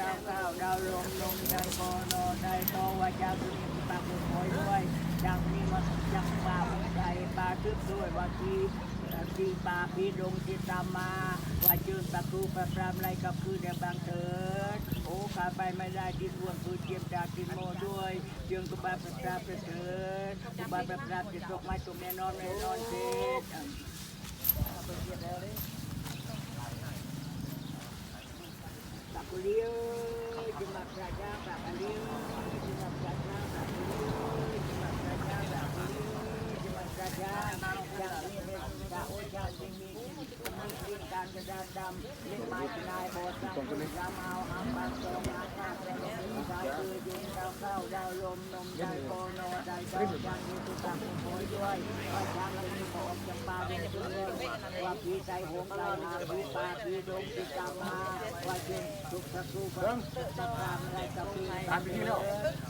ดาวข้าวดาวลมลมใจโกโนใจโตวาจาสุนิปากบุญหอยด้วยยังมีมายังมาใจปาทึบด้วยวาทีทีปาพีดงทิตามมาว่าจืนตะคูประปรามไรกับคือเดบางเถิดโอ้ขาไปไม่ได้ดินรวนคือเจียมจากดินโมด้วยจึงกุบาประปรามประเถิดกุบาประปรามจิตตกไม้ตกแน่นอนแน่นอนเถิด Pak Kuliu, Jumat Raja, Pak Kuliu, Jumat Raja, Pak Kuliu, Jumat Raja, Pak Kuliu, Jumat Raja, Yang ini tak ucap ini, pemimpin dan kedadam, lima jenai bosan, ramau, hamba, song, akak, lelaki, satu, jin, dau kau, dau lom, nom, dai kono, dai kau, yang itu tak kumpul ด้ว ยว่าช้าง ini บอกจำปาเป็นเรื่องว่าพี่ใจหงใจหาพี่ปาพี่ดงพี่จามาว่าเช่นทุกสักทุกสักสักรามอะไรกับพี่ตามพี่แล้ว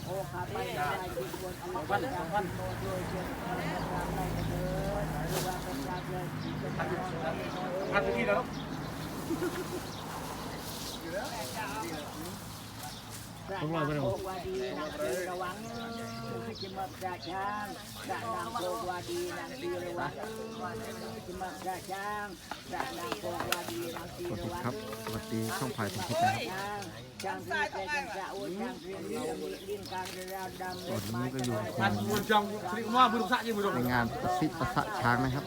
โอ้ขาไปได้ที่ควรที่วันวันโมด้วยเช่นสักรามอะไรกันเถิดหรือว่าเป็นราเลยเป็นราเลยทำที่แล้ว พระนางโกวาดีนางตีระวังจิมับราช้างพระนางโกวาดีนางตีระวังจิมับราช้างพระนางโกวาดีนางตีสวัสระดีวังครับสวัสดีช่องพายผมคิดนะครับช้างช้างที่เป็นพระโอช้างเรียนลิ้นลิ้นการเรียนดำวันนี้ก็อยู่มันงสิริว่าบุญสะยี่บุญจงในงานประสิทธิ์ประสะช้างนะครับ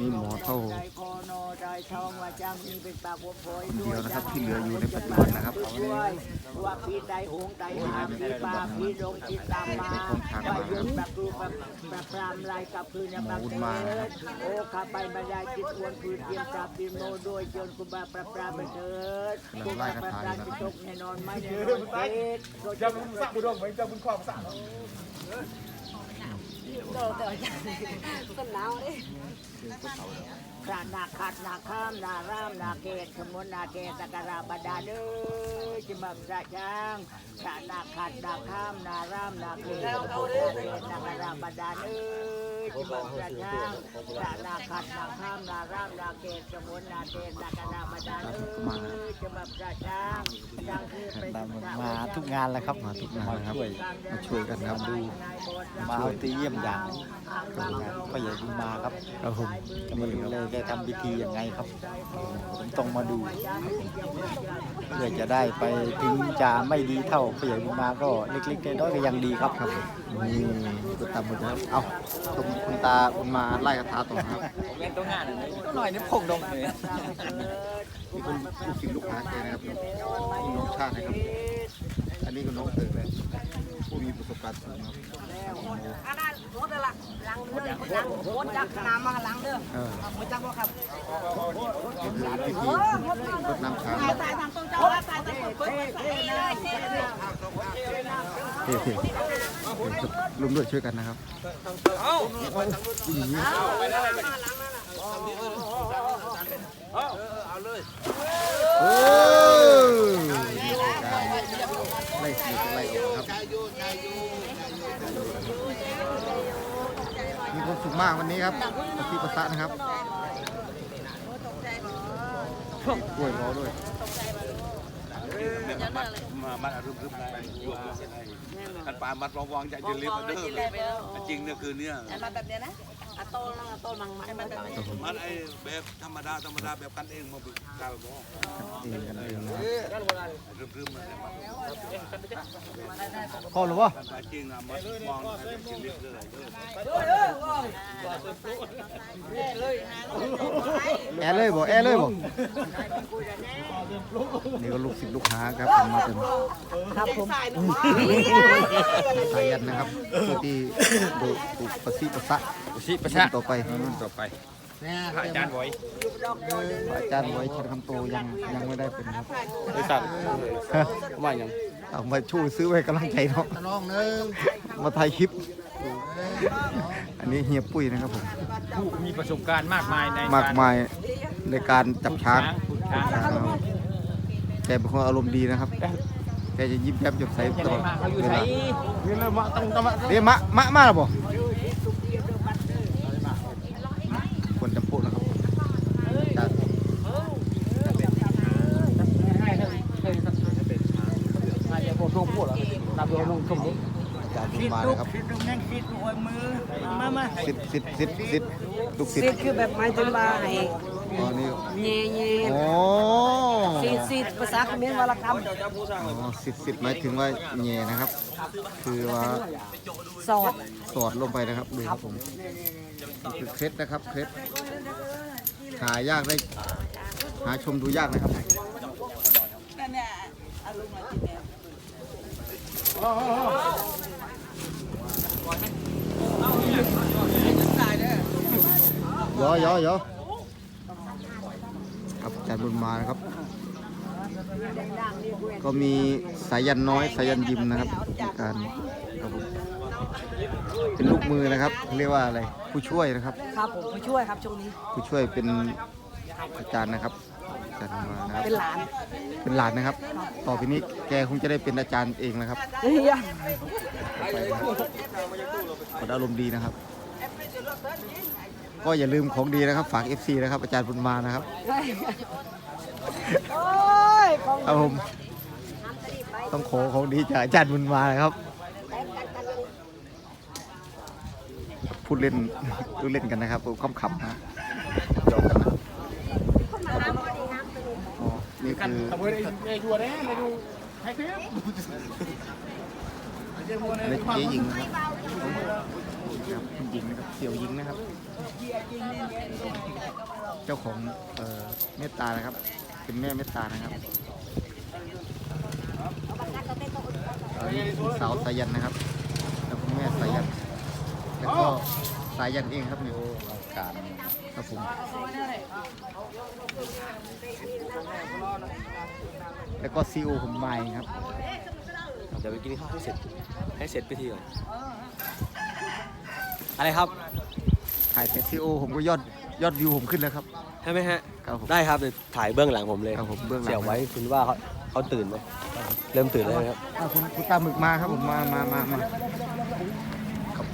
มีหมอเท่าใจโคโนใจทองว่าจ้เป็นปากหัวโผยคนเดียวนะครับที่เหลืออยู่ในปัจจุบันนะครับด้วยว่าพี่ใจหงใจหามพี่ปลาพี่ดงจิตตามมาว่ายืนแบบรูปแบบแบบพรามลายกับพื้นยแบบเถิดโอ้ข้าไปบรรยายจิตอวนพื้นเทียมจับดินโนด้วยจนกุบาประปราไปเถิดกุบาประปรามจิตตกแน่นอนไม่เถิดโดยจะบุญสะบุญจงเหมือนจะบุญความสะพระสนาวเลย คัดนาข้ามนารามนาเกตขมนนาเกตตะกราบดาเด้อจิมับพระช้างพระนาคัดนาข้ามนารามนาเกตขมนนาเกตตะกราบดาเด้อจิมับพระช้างพระนาคัดนาข้ามนารามนาเกตขมนนาเกตตะกราบดาเด้อจิมับพระช้างช้างคือเป็นมาทุกงานแล้วครับมาทุกงานนะครับมาช่วยกันครับดูมาเอาตีเยี่ยมอย่างพ่อใหญ่บุญมาครับครับผมไม่รู้เลยแกทำพิธียังไงครับผมต้องมาดูเพื่อจะได้ไปถึงจะไม่ดีเท่าพ่อใหญ่บุญมาก็เล็กๆน้อยๆก็ยังดีครับครับนี่ก็ตามหมดนะครับเอาชมคุณตาคุณมาไล่กระทาต่อครับเล่นตัวงานก็หน่อยนี่พงดงเลย นี่ก็ลูกศิษย์ลูกหาแกนะครับนี่น้องชาตินะครับ อันนี้ก็น้องเติร์เลยผู้มีประสบการณ์สูงครับอันนั้นรถละหลังเด้อหลังรถจากสนามมาหลังเด้อเออมาจักบ่ครับเป็นพิธีรดน้ำช้างตายนะตายทางตรงเจ้าตายตายตรงเปิ้ลเอ้ยเอ้ยเอ้ยเท่ๆร่วมด้วยช่วยกันนะครับเอาอย่างนี้เออไล่สีไล่ออกครับมีความสุขมากวันนี้ครับปฏิปทะนะครับกล้วยรอด้วยมามัดรึบรึบได้กันป่ามัดวางใจจะเลี้ยงเดิมจริงเนี่ยคือเนี่ยมาแบบเนี้ยนะ อะโตนะอะโตมังมันแบบนี้มันไอ้แบบธรรมดาธรรมดาแบบกันเองมาบึกกาวบอกเองกันเองนะครับรึบรึบมันพอหรือวะแต่จริงนะมันมองให้เป็นเลี้ยงเลยแอร์เลยบ่แอร์เลยบ่นี่ก็ลูกศิษย์ลูกหาครับผมมาเป็นครับผมสายันนะครับผู้ที่ดูถูกประสิประสะ สิประรุ่นต่อไปรุ่นต่อไปพระอาจารย์ไว้อาจารย์ไว้ชันคำโตยังยังไม่ได้เป็นครับบริษัทว่าอย่างเอามาช่วยซื้อไว้กำลังใจเนาะน้องนึงมาถ่ายคลิป อันนี้เฮียปุ้ยนะครับผมผู้มีประสบการณ์มากมายในมากมายในการจับช้างช้างอ่าแกเป็นคนอารมณ์ดีนะครับ แกจะยิ้มแย้มแจ่มใสตลอดเขาอยู่เวไหนลานี่เรามาต้องต้องเดี๋ยวมะมะมาแล้วบ่คนจำพวกนะครับจัด ให้ท่าน ทุ่งพูดเหรอ ตามตัวนุ่งทุ่งนี้อาจารย์บุญมานะครับ สิตรงนั้นสิตรวยมือมามาสิทธิ์สิทธิ์สิทธิ์สิทธิ์ลูกศิษซีดย์คือแบบหมายถึงว่าให้อ๋อนี่เย่เย่อ๋อซีดซีดภาษาเขมรวรรณคอ๋อสิทธิ์สิทธิ์หมายถึงว่าแง่นะครับ คือว่าำสอดสอดลงไปนะครับดูครับผมนี่คือเคล็ดนะครับเคล็ดหายากได้ หาชมดูยากนะครับยอ ยอยอครับอาจารย์บุญมานะครับ ก็มีสายันน้อยสายันยิมนะครับการครับผมเป็นลูกมือนะครับ เรียกว่าอะไรผู้ช่วยนะครับ ครับผมผู้ช่วยครับช่วงนี้ ผู้ช่วยเป็นอาจารย์นะครับอาจารย์มานะครับเป็นหลาน เป็นหลานนะครับ ต่อไปนี้แกคงจะได้เป็นอาจารย์เองนะครับเฮ้ยไปนะครับขอารมณ์ดีนะครับ ก็อย่าลืมของดีนะครับ ฝาก FC นะครับ อาจารย์บุญมานะครับโอ้ยของครับผมต้องขอของดีจากอาจารย์บุญมานะครับพูดเล่นพูดเล่นกันนะครับขำขำนะหยอกกันนะ นี่คือ อันนี้เจ๊หญิงนะครับครับคุณหญิงนะครับเสี่ยวหญิงนะครับ เจ้าของเอ่อเมตตานะครับ เป็นแม่เมตตานะครับเอ่อนี่คุณสาวสายันนะครับ แล้วคุณแม่สายัน แล้วก็สายันเองครับนี่ยการครับผม แล้วก็ซีโอผมมาเองครับ เดี๋ยวไปกินข้าวให้เสร็จ ให้เสร็จพิธีก่อนอะไรครับถ่ายแต่ซีโอผมก็ยอดยอดวิวผมขึ้นแล้วครับ ใช่ไหมฮะ ครับผม ได้ครับเดี๋ยวถ่ายเบื้องหลังผมเลยครับผมเบื้องหลัง เสียบไว้คุณว่าเขาเขาตื่นไหมเริ่มตื่นแล้วไหมครับ อะคุณคุณตาหมึกมาครับผมมามามามาครับ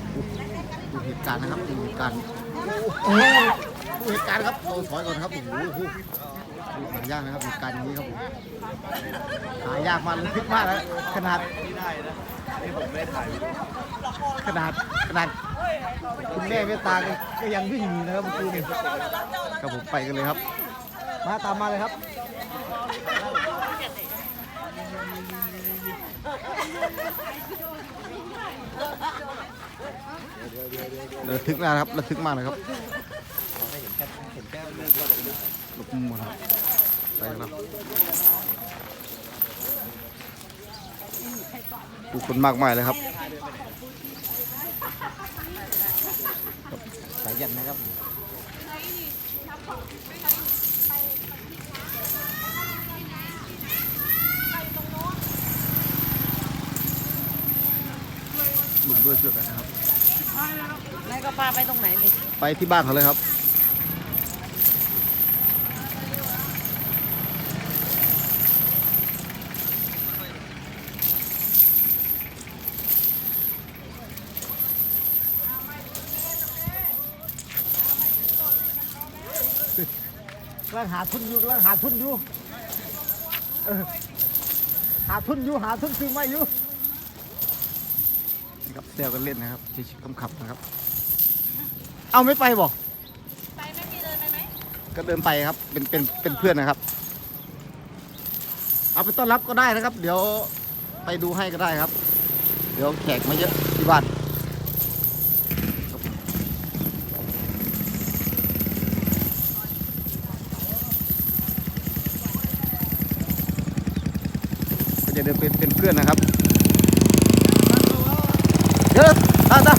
ดูเหตุการณ์นะครับดูเหตุการณ์โอ้โหดูเหตุการณ์ครับเราถอยก่อนครับโอ้โหโอ้โหายากนะครับเหตุการณ์อย่างนี้ครับผมหายากมากเลยคิดมากแล้วขนาดที่ผมไม่ได้ถ่ายขนาดขนาดคุณแม่เมตตาก็ก็ยังวิ่งหนีนะครับเมื่อกี้นี่ครับผมไปกันเลยครับ มาตามมาเลยครับ ระทึกมากนะครับระทึกมากนะครับหลบมุมหมดครั บไปครับผู้คนมากมายเลยครับครับสายยันนะครับลุมด้วยเชือกกันนะครับนายก็พาไปตรงไหนนี่ไปที่บ้านเขาเลยครับำลังหาทุนอยู่กำลังหาทุนอยู่เออหาทุนอยู่หาทุนซื้อไม่อยู่นี่ครับเซลกันเล่นนะครับชิคๆขำๆนะครับ เอาไม่ไปบอกไปไม่มีเดินไปไหมก็เดินไปครับ เป็นเป็นเป็นเพื่อนนะครับ เอาไปต้อนรับก็ได้นะครับ เดี๋ยวไปดูให้ก็ได้ครับ เดี๋ยวแขกมาเยอะที่บ้านครับผมก็ จะเดินเป็นเป็นเพื่อนนะครับเดี๋ยวตาตา